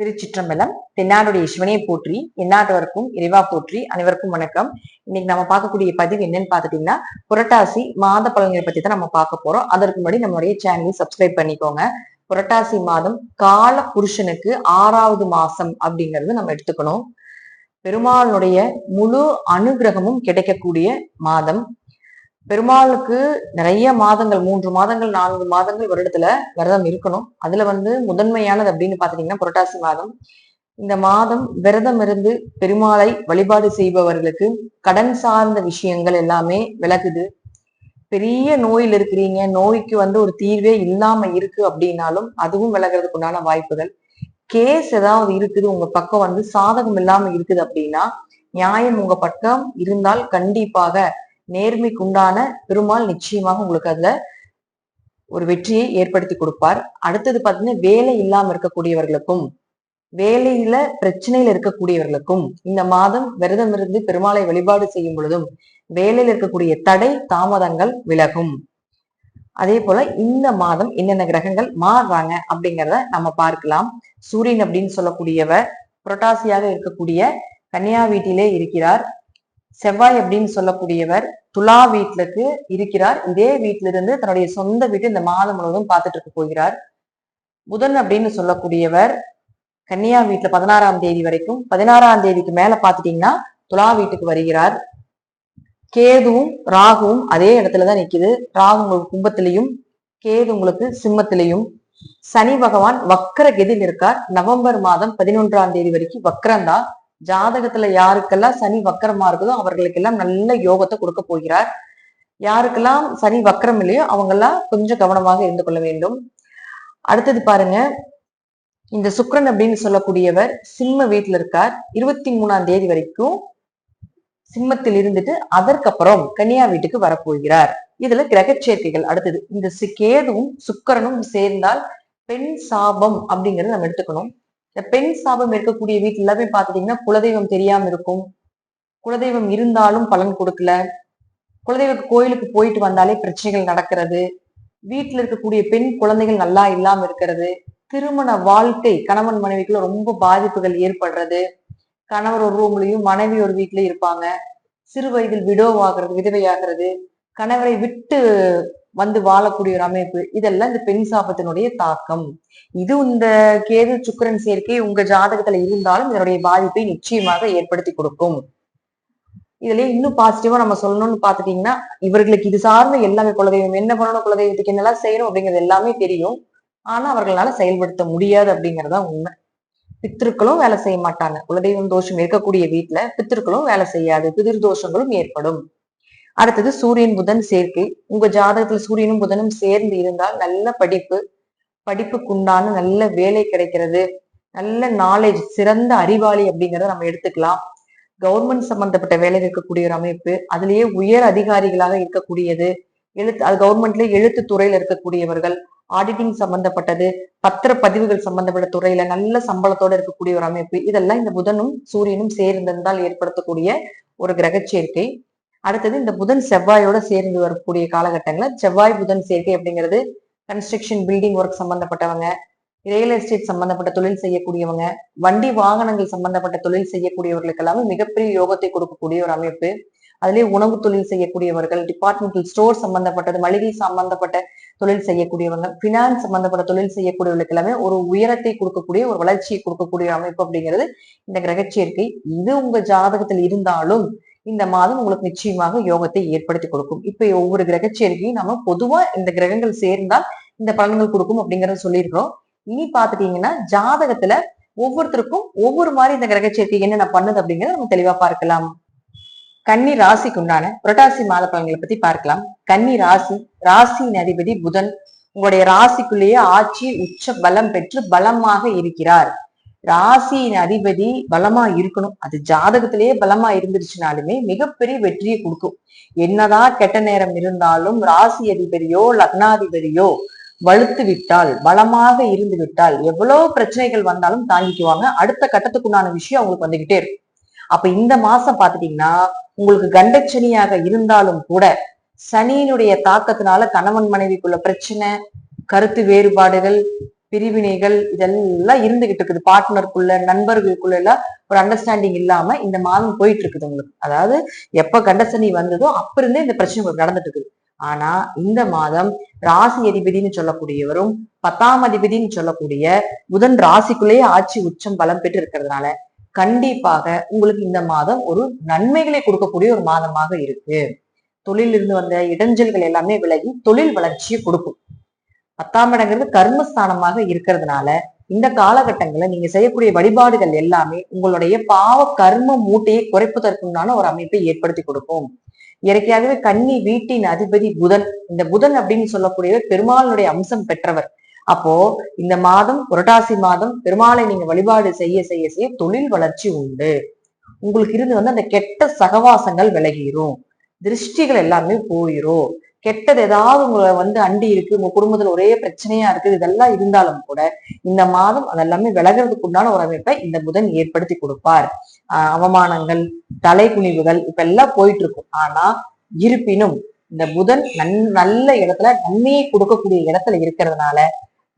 திருச்சிற்றம்பலம் தென்னாடுடைய சிவனையை போற்றி எந்நாட்டவருக்கும் இறைவா போற்றி அனைவருக்கும் வணக்கம். இன்னைக்கு நம்ம பார்க்கக்கூடிய பதிவு என்னன்னு பார்த்துட்டீங்கன்னா புரட்டாசி மாத பலன்களை பத்தி தான் நம்ம பார்க்க போறோம். அதற்கு முன்னாடி நம்மளுடைய சேனலை சப்ஸ்கிரைப் பண்ணிக்கோங்க. புரட்டாசி மாதம் கால புருஷனுக்கு ஆறாவது மாசம் அப்படிங்கிறது நம்ம எடுத்துக்கணும். பெருமாளுடைய முழு அனுகிரகமும் கிடைக்கக்கூடிய மாதம் பெருமாளுக்கு நிறைய மாதங்கள் மூன்று மாதங்கள் நான்கு மாதங்கள் வருடத்துல விரதம் இருக்கணும். அதுல வந்து முதன்மையானது அப்படின்னு பாத்தீங்கன்னா புரட்டாசி மாதம். இந்த மாதம் விரதம் இருந்து பெருமாளை வழிபாடு செய்பவர்களுக்கு கடன் சார்ந்த விஷயங்கள் எல்லாமே விலகுது பெரிய நோயில் இருக்கிறீங்க நோய்க்கு வந்து ஒரு தீர்வே இல்லாம இருக்கு அப்படின்னாலும் அதுவும் விலகிறதுக்கு உண்டான வாய்ப்புகள். கேஸ் ஏதாவது இருக்குது உங்க பக்கம் வந்து சாதகம் இல்லாம இருக்குது அப்படின்னா நியாயம் உங்க பக்கம் இருந்தால் கண்டிப்பாக நேர்மைக்கு உண்டான பெருமாள் நிச்சயமாக உங்களுக்கு அதுல ஒரு வெற்றியை ஏற்படுத்தி கொடுப்பார். அடுத்தது பார்த்தீங்கன்னா வேலை இல்லாம இருக்கக்கூடியவர்களுக்கும் வேலையில பிரச்சனையில இருக்கக்கூடியவர்களுக்கும் இந்த மாதம் விரதம் இருந்து பெருமாளை வழிபாடு செய்யும் பொழுதும் வேலையில இருக்கக்கூடிய தடை தாமதங்கள் விலகும். அதே போல இந்த மாதம் என்னென்ன கிரகங்கள் மாறுறாங்க அப்படிங்கிறத நம்ம பார்க்கலாம். சூரியன் அப்படின்னு சொல்லக்கூடியவர் புரட்டாசியாக இருக்கக்கூடிய கன்னியா வீட்டிலே இருக்கிறார். செவ்வாய் அப்படின்னு சொல்லக்கூடியவர் துலா வீட்டுக்கு இருக்கிறார். இதே வீட்டிலிருந்து தன்னுடைய சொந்த வீட்டு இந்த மாதம் முழுவதும் பார்த்துட்டு இருக்க போகிறார். புதன் அப்படின்னு சொல்லக்கூடியவர் கன்னியா வீட்டுல பதினாறாம் தேதி வரைக்கும் பதினாறாம் தேதிக்கு மேல பாத்துட்டீங்கன்னா துலா வீட்டுக்கு வருகிறார். கேதுவும் ராகுவும் அதே இடத்துலதான் நிக்குது. ராகு உங்களுக்கு கும்பத்திலையும் கேது உங்களுக்கு சிம்மத்திலையும். சனி பகவான் வக்கர கெதில் இருக்கார். நவம்பர் மாதம் பதினொன்றாம் தேதி வரைக்கும் வக்கரம்தான். ஜாதகத்துல யாருக்கெல்லாம் சனி வக்கரமா இருக்குதோ அவர்களுக்கெல்லாம் நல்ல யோகத்தை கொடுக்க போகிறார். யாருக்கெல்லாம் சனி வக்கரம் இல்லையோ அவங்கெல்லாம் கொஞ்சம் கவனமாக இருந்து கொள்ள வேண்டும். அடுத்தது பாருங்க. இந்த சுக்கரன் அப்படின்னு சொல்லக்கூடியவர் சிம்ம வீட்டுல இருக்கார். இருபத்தி மூணாம் தேதி வரைக்கும் சிம்மத்தில் இருந்துட்டு அதற்கப்புறம் கன்னியா வீட்டுக்கு வரப்போகிறார். இதுல கிரக சேர்க்கைகள் அடுத்தது இந்த கேதுவும் சுக்கரனும் சேர்ந்தால் பெண் சாபம் அப்படிங்கறத நம்ம எடுத்துக்கணும். இந்த பெண் சாபம் இருக்கக்கூடிய வீட்டுல எல்லாமே பாத்துட்டீங்கன்னா குலதெய்வம் தெரியாம இருக்கும். குலதெய்வம் இருந்தாலும் பலன் கொடுக்கல. குலதெய்வ கோயிலுக்கு போயிட்டு வந்தாலே பிரச்சனைகள் நடக்கிறது. வீட்டுல இருக்கக்கூடிய பெண் குழந்தைகள் நல்லா இல்லாம இருக்கிறது. திருமண வாழ்க்கை கணவன் மனைவிக்குள்ள ரொம்ப பாதிப்புகள் ஏற்படுறது. கணவர் ஒரு ரூம்லயும் மனைவி ஒரு வீட்லயும் இருப்பாங்க. சிறு வயதில் விடோவாகிறது விதவையாகிறது. கணவரை விட்டு வந்து வாழக்கூடிய ஒரு அமைப்பு. இதெல்லாம் இந்த பெண் சாபத்தினுடைய தாக்கம். இது இந்த கேது சுக்கரன் சேர்க்கை உங்க ஜாதகத்துல இருந்தாலும் இதனுடைய பாதிப்பை நிச்சயமாக ஏற்படுத்தி கொடுக்கும். இதுல இன்னும் பாசிட்டிவா நம்ம சொல்லணும்னு பாத்துட்டீங்கன்னா இவர்களுக்கு இது சார்ந்த எல்லாமே குலதெய்வம் என்ன பண்ணணும் குலதெய்வத்துக்கு என்னெல்லாம் செய்யணும் அப்படிங்கிறது எல்லாமே தெரியும். ஆனா அவர்களால செயல்படுத்த முடியாது அப்படிங்கறதா உண்மை. பித்திருக்களும் வேலை செய்ய மாட்டாங்க. குலதெய்வம் தோஷம் இருக்கக்கூடிய வீட்டுல பித்திருக்களும் வேலை செய்யாது. பிதிர் தோஷங்களும் ஏற்படும். அடுத்தது சூரியன் புதன் சேர்க்கை. உங்க ஜாதகத்துல சூரியனும் புதனும் சேர்ந்து இருந்தால் நல்ல படிப்பு படிப்புக்குண்டான நல்ல வேலை கிடைக்கிறது. நல்ல நாலேஜ் சிறந்த அறிவாளி அப்படிங்கிறத நம்ம எடுத்துக்கலாம். கவர்மெண்ட் சம்பந்தப்பட்ட வேலை இருக்கக்கூடிய ஒரு அமைப்பு அதுலயே உயர் அதிகாரிகளாக இருக்கக்கூடியது. எழுத்து அது கவர்மெண்ட்ல எழுத்து துறையில இருக்கக்கூடியவர்கள் ஆடிட்டிங் சம்பந்தப்பட்டது பத்திர பதிவுகள் சம்பந்தப்பட்ட துறையில நல்ல சம்பளத்தோட இருக்கக்கூடிய ஒரு அமைப்பு. இதெல்லாம் இந்த புதனும் சூரியனும் சேர்ந்திருந்தால் ஏற்படுத்தக்கூடிய ஒரு கிரக சேர்க்கை அடுத்தது இந்த புதன் செவ்வாயோட சேர்ந்து வரக்கூடிய காலகட்டங்களில் செவ்வாய் புதன் சேர்க்கை அப்படிங்கிறது கன்ஸ்ட்ரக்ஷன் பில்டிங் ஒர்க் சம்பந்தப்பட்டவங்க ரியல் எஸ்டேட் சம்பந்தப்பட்ட தொழில் செய்யக்கூடியவங்க வண்டி வாகனங்கள் சம்பந்தப்பட்ட தொழில் செய்யக்கூடியவர்களுக்கு எல்லாமே மிகப்பெரிய யோகத்தை கொடுக்கக்கூடிய ஒரு அமைப்பு. அதுலேயே உணவு தொழில் செய்யக்கூடியவர்கள் டிபார்ட்மெண்டல் ஸ்டோர் சம்பந்தப்பட்டது மளிகை சம்பந்தப்பட்ட தொழில் செய்யக்கூடியவங்க பினான்ஸ் சம்பந்தப்பட்ட தொழில் செய்யக்கூடியவர்களுக்கு எல்லாமே ஒரு உயரத்தை கொடுக்கக்கூடிய ஒரு வளர்ச்சியை கொடுக்கக்கூடிய அமைப்பு அப்படிங்கிறது இந்த கிரகச்சேர்க்கை. இது உங்க ஜாதகத்தில் இருந்தாலும் இந்த மாதம் உங்களுக்கு நிச்சயமாக யோகத்தை ஏற்படுத்தி கொடுக்கும். இப்ப ஒவ்வொரு கிரகச்சேர்க்கையும் நம்ம பொதுவா இந்த கிரகங்கள் சேர்ந்தால் இந்த பலன்கள் கொடுக்கும் அப்படிங்கறத சொல்லியிருக்கிறோம். இனி பாத்துட்டீங்கன்னா ஜாதகத்துல ஒவ்வொருத்தருக்கும் ஒவ்வொரு மாதிரி இந்த கிரகச்சேர்க்கை என்னென்ன பண்ணுது அப்படிங்கறத நம்ம தெளிவா பார்க்கலாம். கன்னி ராசிக்கு உண்டான புரட்டாசி மாத பலன்களை பத்தி பார்க்கலாம். கன்னி ராசி ராசியின் அதிபதி புதன் உங்களுடைய ராசிக்குள்ளேயே ஆட்சி உச்ச பலம் பெற்று பலமாக இருக்கிறார். ராசியின் அதிபதி பலமா இருக்கணும். அது ஜாதகத்திலேயே பலமா இருந்துருச்சுனாலுமே மிகப்பெரிய வெற்றியை கொடுக்கும். என்னதான் கெட்ட நேரம் இருந்தாலும் ராசி அதிபதியோ லக்னாதிபதியோ வலுத்து விட்டால் பலமாக இருந்து விட்டால் எவ்வளவு பிரச்சனைகள் வந்தாலும் தாங்கிக்குவாங்க. அடுத்த கட்டத்துக்குண்டான விஷயம் அவங்களுக்கு வந்துகிட்டே இருக்கும். அப்ப இந்த மாசம் பாத்துட்டீங்கன்னா உங்களுக்கு கண்டச்சனியாக இருந்தாலும் கூட சனியினுடைய தாக்கத்தினால கணவன் மனைவிக்குள்ள பிரச்சனை கருத்து வேறுபாடுகள் பிரிவினைகள் இதெல்லாம் இருந்துகிட்டு இருக்குது. பார்ட்னருக்குள்ள நண்பர்களுக்குள்ள எல்லாம் ஒரு அண்டர்ஸ்டாண்டிங் இல்லாம இந்த மாதம் போயிட்டு இருக்குது உங்களுக்கு. அதாவது எப்ப கண்டசனி வந்ததோ அப்ப இருந்தே இந்த பிரச்சனை உங்களுக்கு நடந்துட்டு இருக்குது. ஆனா இந்த மாதம் ராசி அதிபதினு சொல்லக்கூடியவரும் பத்தாம் அதிபதினு சொல்லக்கூடிய புதன் ராசிக்குள்ளேயே ஆட்சி உச்சம் பலம் பெற்று இருக்கிறதுனால கண்டிப்பாக உங்களுக்கு இந்த மாதம் ஒரு நன்மைகளை கொடுக்கக்கூடிய ஒரு மாதமாக இருக்கு. தொழிலிருந்து வந்த இடைஞ்சல்கள் எல்லாமே விலகி தொழில் வளர்ச்சியை கொடுக்கும். பத்தாம் இடங்கிறது கர்மஸ்தானமாக இருக்கிறதுனால இந்த காலகட்டங்களில் நீங்க செய்யக்கூடிய வழிபாடுகள் எல்லாமே உங்களுடைய பாவ கர்ம மூட்டையை குறைப்பதற்குண்டான ஒரு அமைப்பை ஏற்படுத்தி கொடுக்கும். இயற்கையாகவே கன்னி வீட்டின் அதிபதி புதன் இந்த புதன் அப்படின்னு சொல்லக்கூடியவர் பெருமாளுடைய அம்சம் பெற்றவர். அப்போ இந்த மாதம் புரட்டாசி மாதம் பெருமாளை நீங்க வழிபாடு செய்ய செய்ய செய்ய தொழில் வளர்ச்சி உண்டு. உங்களுக்கு இருந்து வந்து அந்த கெட்ட சகவாசங்கள் விலகிரும். திருஷ்டிகள் எல்லாமே போயிரும். கெட்டது ஏதாவது உங்களை வந்து அண்டி இருக்கு உங்க குடும்பத்துல ஒரே பிரச்சனையா இருக்கு இதெல்லாம் இருந்தாலும் கூட இந்த மாதம் அதெல்லாமே விலகிறதுக்கு உண்டான ஒரு அமைப்பை இந்த புதன் ஏற்படுத்தி கொடுப்பார். ஆஹ் அவமானங்கள் தலை குனிவுகள் இப்ப எல்லாம் போயிட்டு இருக்கும். ஆனா இருப்பினும் இந்த புதன் நன் நல்ல இடத்துல நன்மையை கொடுக்கக்கூடிய இடத்துல இருக்கிறதுனால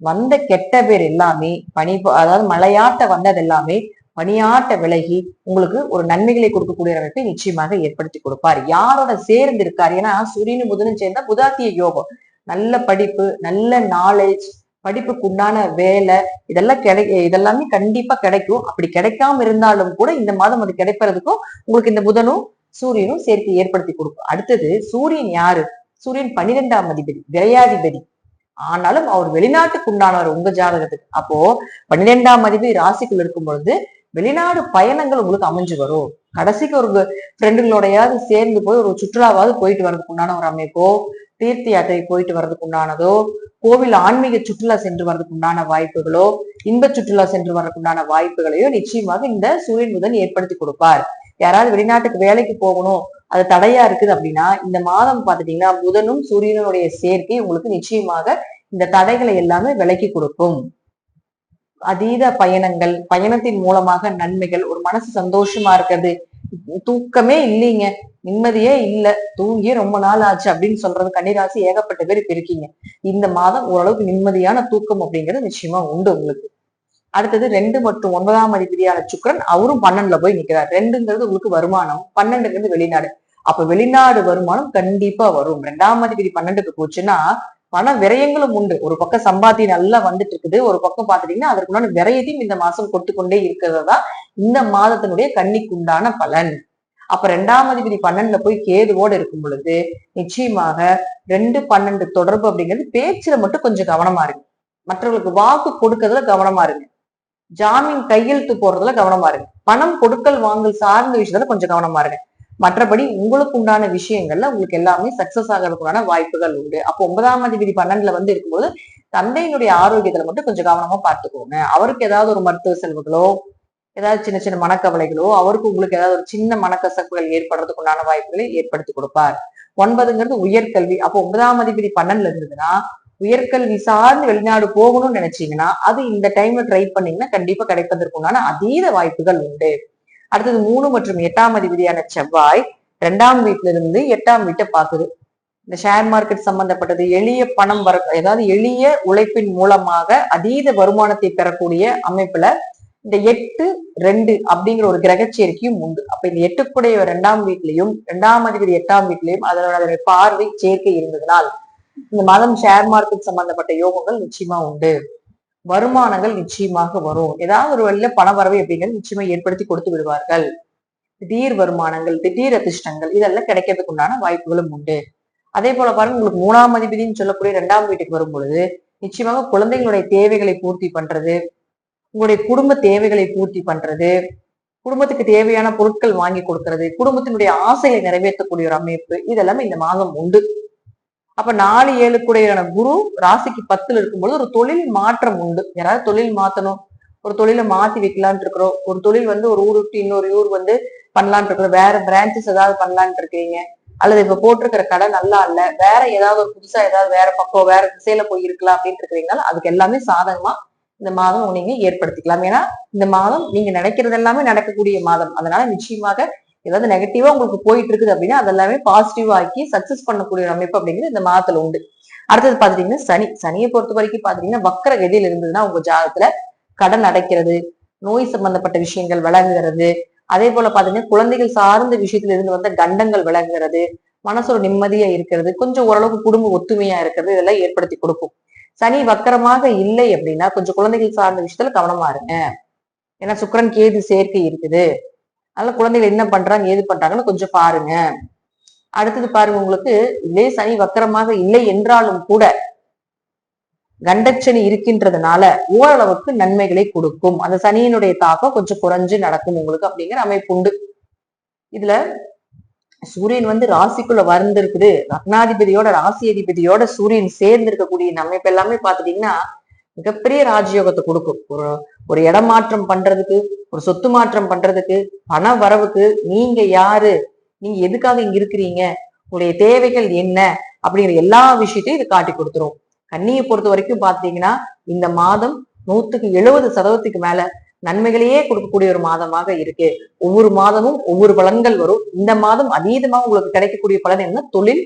வந்த கெட்ட பேர் எல்லாமே பனி அதாவது மலையாட்ட வந்தது எல்லாமே பணியாட்ட விலகி உங்களுக்கு ஒரு நன்மைகளை கொடுக்கக்கூடிய அமைப்பை நிச்சயமாக ஏற்படுத்தி கொடுப்பார். யாரோட சேர்ந்து இருக்கார் ஏன்னா சூரியனும் புதனும் சேர்ந்தா புதாத்திய யோகம். நல்ல படிப்பு நல்ல நாலேஜ் படிப்புக்கு உண்டான வேலை இதெல்லாம் கிடை இதெல்லாமே கண்டிப்பா கிடைக்கும். அப்படி கிடைக்காம இருந்தாலும் கூட இந்த மாதம் அது கிடைப்பதற்கும் உங்களுக்கு இந்த புதனும் சூரியனும் சேர்த்து ஏற்படுத்தி கொடுக்கும். அடுத்தது சூரியன் யாரு? சூரியன் பன்னிரெண்டாம் அதிபதி விரையாதிபதி. ஆனாலும் அவர் வெளிநாட்டுக்கு உண்டானவர் உங்க ஜாதகத்துக்கு. அப்போ பன்னிரெண்டாம் அதிபதி ராசிக்குள் இருக்கும் பொழுது வெளிநாடு பயணங்கள் உங்களுக்கு அமைஞ்சு வரும். கடைசிக்கு ஒரு ஃப்ரெண்டுகளோடையாவது சேர்ந்து போய் ஒரு சுற்றுலாவாவது போயிட்டு வர்றதுக்கு உண்டான ஒரு அமைப்போ தீர்த்த யாத்திரை போயிட்டு வர்றதுக்கு உண்டானதோ கோவில் ஆன்மீக சுற்றுலா சென்று வர்றதுக்கு உண்டான வாய்ப்புகளோ இன்ப சுற்றுலா சென்று வர்றதுக்கு உண்டான வாய்ப்புகளையோ நிச்சயமாக இந்த சூரியன் புதன் ஏற்படுத்தி கொடுப்பார். யாராவது வெளிநாட்டுக்கு வேலைக்கு போகணும் அது தடையா இருக்குது அப்படின்னா இந்த மாதம் பாத்துட்டீங்கன்னா புதனும் சூரியனுடைய சேர்க்கை உங்களுக்கு நிச்சயமாக இந்த தடைகளை எல்லாமே விலக்கி கொடுக்கும். அதீத பயணங்கள் பயணத்தின் மூலமாக நன்மைகள் ஒரு மனசு சந்தோஷமா இருக்கிறது. தூக்கமே இல்லைங்க. நிம்மதியே இல்ல. தூங்கியே ரொம்ப நாள் ஆச்சு அப்படின்னு சொல்றது கன்னிராசி ஏகப்பட்ட பேர் இப்ப இருக்கீங்க. இந்த மாதம் ஓரளவுக்கு நிம்மதியான தூக்கம் அப்படிங்கிறது நிச்சயமா உண்டு உங்களுக்கு. அடுத்தது ரெண்டு மற்றும் ஒன்பதாம் அதிபதியான சுக்கரன் அவரும் பன்னெண்டுல போய் நிக்கிறார். ரெண்டுங்கிறது உங்களுக்கு வருமானம். பன்னெண்டுங்கிறது வெளிநாடு. அப்ப வெளிநாடு வருமானம் கண்டிப்பா வரும். ரெண்டாம் அதிபதி பன்னெண்டுக்கு போச்சுன்னா பண விரயங்களும் உண்டு. ஒரு பக்கம் சம்பாத்தி நல்லா வந்துட்டு இருக்குது ஒரு பக்கம் பாத்துட்டீங்கன்னா அதற்குண்டான விரயத்தையும் இந்த மாசம் கொடுத்து கொண்டே இந்த மாதத்தினுடைய கண்ணிக்குண்டான பலன். அப்ப ரெண்டாம் அதிபதி பன்னெண்டுல போய் கேதுவோடு இருக்கும் பொழுது நிச்சயமாக ரெண்டு பன்னெண்டு தொடர்பு அப்படிங்கிறது பேச்சுல மட்டும் கொஞ்சம் கவனமா இருக்கு மற்றவர்களுக்கு வாக்கு கொடுக்கறதுல கவனமா இருங்க. ஜாமீன் கையெழுத்து போடுறதுல கவனமா இருங்க. பணம் கொடுக்கல் வாங்கல் சார்ந்த விஷயத்துல கொஞ்சம் கவனமா இருங்க. மற்றபடி உங்களுக்கு உண்டான விஷயங்கள்ல உங்களுக்கு எல்லாமே சக்சஸ் ஆகிறதுக்கான வாய்ப்புகள் உண்டு. அப்போ ஒன்பதாம் அதிபதி பன்னெண்டுல வந்து இருக்கும்போது தந்தையினுடைய ஆரோக்கியத்துல மட்டும் கொஞ்சம் கவனமா பார்த்துக்கோங்க. அவருக்கு ஏதாவது ஒரு மருத்துவ செலவுகளோ ஏதாவது சின்ன சின்ன மனக்கவலைகளோ அவருக்கு உங்களுக்கு ஏதாவது ஒரு சின்ன மனக்கசப்புகள் ஏற்படுறதுக்கு உண்டான வாய்ப்புகளை ஏற்படுத்தி கொடுப்பார். ஒன்பதுங்கிறது உயர்கல்வி. அப்போ ஒன்பதாம் அதிபதி பன்னெண்டுல இருந்ததுன்னா உயர்கல்வி சார்ந்து வெளிநாடு போகணும்னு நினைச்சீங்கன்னா அது இந்த டைம்ல ட்ரை பண்ணீங்கன்னா கண்டிப்பா கிடைப்பதற்கு உண்டான அதீத வாய்ப்புகள் உண்டு. அடுத்தது மூணு மற்றும் எட்டாம் அதிபதியான செவ்வாய் ரெண்டாம் வீட்டுல இருந்து எட்டாம் வீட்டை பாக்குது இந்த ஷேர் மார்க்கெட் சம்பந்தப்பட்டது எளிய பணம் வர ஏதாவது எளிய உழைப்பின் மூலமாக அதீத வருமானத்தை பெறக்கூடிய அமைப்புல இந்த எட்டு ரெண்டு அப்படிங்கிற ஒரு கிரகச்சேர்க்கையும் உண்டு. அப்ப இந்த எட்டுக்குடைய ரெண்டாம் வீட்லயும் ரெண்டாம் அதிபதி எட்டாம் வீட்லயும் அதனோட அதனுடைய பார்வை சேர்க்கை இருந்ததுனால் இந்த மாதம் ஷேர் மார்க்கெட் சம்பந்தப்பட்ட யோகங்கள் நிச்சயமா உண்டு. வருமானங்கள் நிச்சயமாக வரும். ஏதாவது ஒரு வழியில பண வரவை அப்படிங்கிறது நிச்சயமா ஏற்படுத்தி கொடுத்து விடுவார்கள். திடீர் வருமானங்கள் திடீர் அதிர்ஷ்டங்கள் இதெல்லாம் கிடைக்கிறதுக்கு உண்டான வாய்ப்புகளும் உண்டு. அதே போல பாருங்க உங்களுக்கு மூணாம் அதிபதினு சொல்லக்கூடிய இரண்டாம் வீட்டுக்கு வரும் பொழுது நிச்சயமாக குழந்தைகளுடைய தேவைகளை பூர்த்தி பண்றது உங்களுடைய குடும்ப தேவைகளை பூர்த்தி பண்றது குடும்பத்துக்கு தேவையான பொருட்கள் வாங்கி கொடுக்கறது குடும்பத்தினுடைய ஆசைகளை நிறைவேற்றக்கூடிய ஒரு அமைப்பு இதெல்லாமே இந்த மாதம் உண்டு. அப்ப நாலு ஏழுக்குடையான குரு ராசிக்கு பத்துல இருக்கும்பொழுது ஒரு தொழில் மாற்றம் உண்டு. யாராவது தொழில் மாத்தணும் ஒரு தொழிலை மாத்தி வைக்கலான் இருக்கிறோம். ஒரு தொழில் வந்து ஒரு ஊர் விட்டு இன்னொரு ஊர் வந்து பண்ணலான் இருக்கிறோம். வேற பிரான்ச்சஸ் ஏதாவது பண்ணலான் இருக்கீங்க அல்லது இப்ப போட்டிருக்கிற கடை நல்லா இல்ல. வேற ஏதாவது ஒரு புதுசா ஏதாவது வேற பக்கம் வேற திசையில போய் இருக்கலாம் அப்படின்னு இருக்கிறீங்கன்னா அதுக்கு எல்லாமே சாதகமா இந்த மாதம் நீங்க ஏற்படுத்திக்கலாம். ஏன்னா இந்த மாதம் நீங்க நினைக்கிறது எல்லாமே நடக்கக்கூடிய மாதம். அதனால நிச்சயமாக ஏதாவது நெகட்டிவா உங்களுக்கு போயிட்டு இருக்குது அப்படின்னா அதெல்லாமே பாசிட்டிவ் ஆக்கி சக்சஸ் பண்ணக்கூடிய ஒரு அமைப்பு அப்படிங்கிறது இந்த மாதத்துல உண்டு. அடுத்தது பாத்துட்டீங்கன்னா சனி. சனியை பொறுத்த வரைக்கும் பாத்தீங்கன்னா வக்கர கதியில் இருந்ததுன்னா உங்க ஜாதகத்துல கடன் அடைக்கிறது நோய் சம்பந்தப்பட்ட விஷயங்கள் விளங்குகிறது. அதே போல பாத்தீங்கன்னா குழந்தைகள் சார்ந்த விஷயத்துல இருந்து வந்த கண்டங்கள் விளங்குறது மனசோட நிம்மதியா இருக்கிறது. கொஞ்சம் ஓரளவுக்கு குடும்ப ஒத்துமையா இருக்கிறது. இதெல்லாம் ஏற்படுத்தி கொடுக்கும். சனி வக்கரமாக இல்லை அப்படின்னா கொஞ்சம் குழந்தைகள் சார்ந்த விஷயத்துல கவனமா இருங்க. ஏன்னா சுக்கிரன் கேது சேர்க்கை இருக்குது. அதனால குழந்தைகள் என்ன பண்றாங்க ஏது பண்றாங்கன்னு கொஞ்சம் பாருங்க. அடுத்தது பாருங்க உங்களுக்கு இதே சனி வக்கரமாக இல்லை என்றாலும் கூட கண்டச்சனி இருக்கின்றதுனால ஓரளவுக்கு நன்மைகளை கொடுக்கும். அந்த சனியினுடைய தாக்கம் கொஞ்சம் குறைஞ்சு நடக்கும் உங்களுக்கு அப்படிங்கிற அமைப்பு உண்டு. இதுல சூரியன் வந்து ராசிக்குள்ள வந்திருக்குது. ரத்னாதிபதியோட ராசி அதிபதியோட சூரியன் சேர்ந்து இருக்கக்கூடிய அமைப்பு எல்லாமே பாத்துட்டீங்கன்னா மிகப்பெரிய ராஜயோகத்தை கொடுக்கும். ஒரு ஒரு இடமாற்றம் பண்றதுக்கு ஒரு சொத்து மாற்றம் பண்றதுக்கு பண வரவுக்கு நீங்க யாரு? நீங்க எதுக்காக இங்க இருக்கிறீங்க? உங்களுடைய தேவைகள் என்ன? அப்படிங்கிற எல்லா விஷயத்தையும் இது காட்டி கொடுத்துரும். கன்னியை பொறுத்த வரைக்கும் பாத்தீங்கன்னா இந்த மாதம் நூத்துக்கு எழுபது சதவீதத்துக்கு மேல நன்மைகளையே கொடுக்கக்கூடிய ஒரு மாதமாக இருக்கு. ஒவ்வொரு மாதமும் ஒவ்வொரு பலன்கள் வரும். இந்த மாதம் அதீதமா உங்களுக்கு கிடைக்கக்கூடிய பலன் என்ன? தொழில்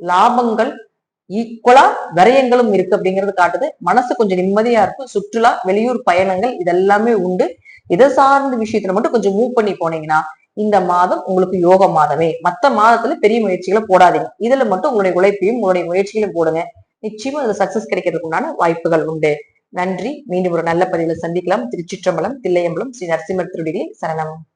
லாபங்கள் ஈக்குவலா விரயங்களும் இருக்கு அப்படிங்கிறது காட்டுது. மனசு கொஞ்சம் நிம்மதியா இருக்கும். சுற்றுலா வெளியூர் பயணங்கள் இதெல்லாமே உண்டு. இதை சார்ந்த விஷயத்துல மட்டும் கொஞ்சம் மூவ் பண்ணி போனீங்கன்னா இந்த மாதம் உங்களுக்கு யோக மாதமே. மத்த மாதத்துல பெரிய முயற்சிகளை போடாதீங்க. இதுல மட்டும் உங்களுடைய உழைப்பையும் உங்களுடைய முயற்சிகளையும் போடுங்க. நிச்சயமா அதுல சக்சஸ் கிடைக்கிறதுக்கு உண்டான வாய்ப்புகள் உண்டு. நன்றி. மீண்டும் ஒரு நல்ல பதிவில் சந்திக்கலாம். திருச்சிற்றம்பலம் தில்லையம்பலம் ஸ்ரீ நரசிம்மர் திருடிகளின் சரணம்.